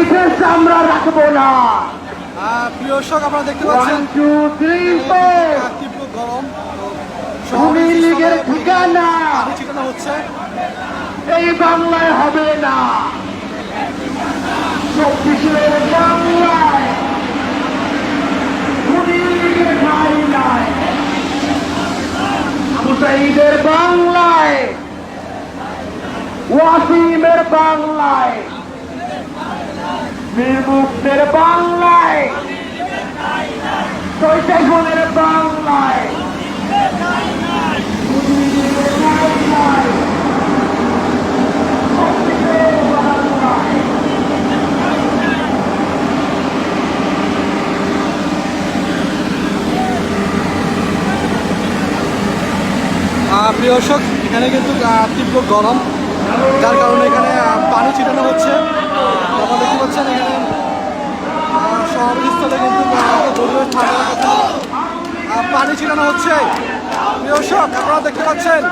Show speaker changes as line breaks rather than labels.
আমরা রাখব না।
প্রিয় দর্শক আপনারা দেখতে পাচ্ছেন
one two three four
ah, তীব্র গরম।
ভূমি লীগের
স্থলে
ঠিকানা।
হচ্ছে
এই বাংলায় হবে না। চব্বিশের বাংলায়। ভূমি লীগের ঠাঁই নাই। আবু বাংলায়। ওয়াসিমের বাংলায়। নির্মুক্তের বাংলায়। বাংলায়।
প্রিয় দর্শক, এখানে কিন্তু তীব্র গরম, যার কারণে এখানে পানি ছিটানো হচ্ছে। পানি ছিটানো হচ্ছে। প্রিয় আপনারা দেখতে পাচ্ছেন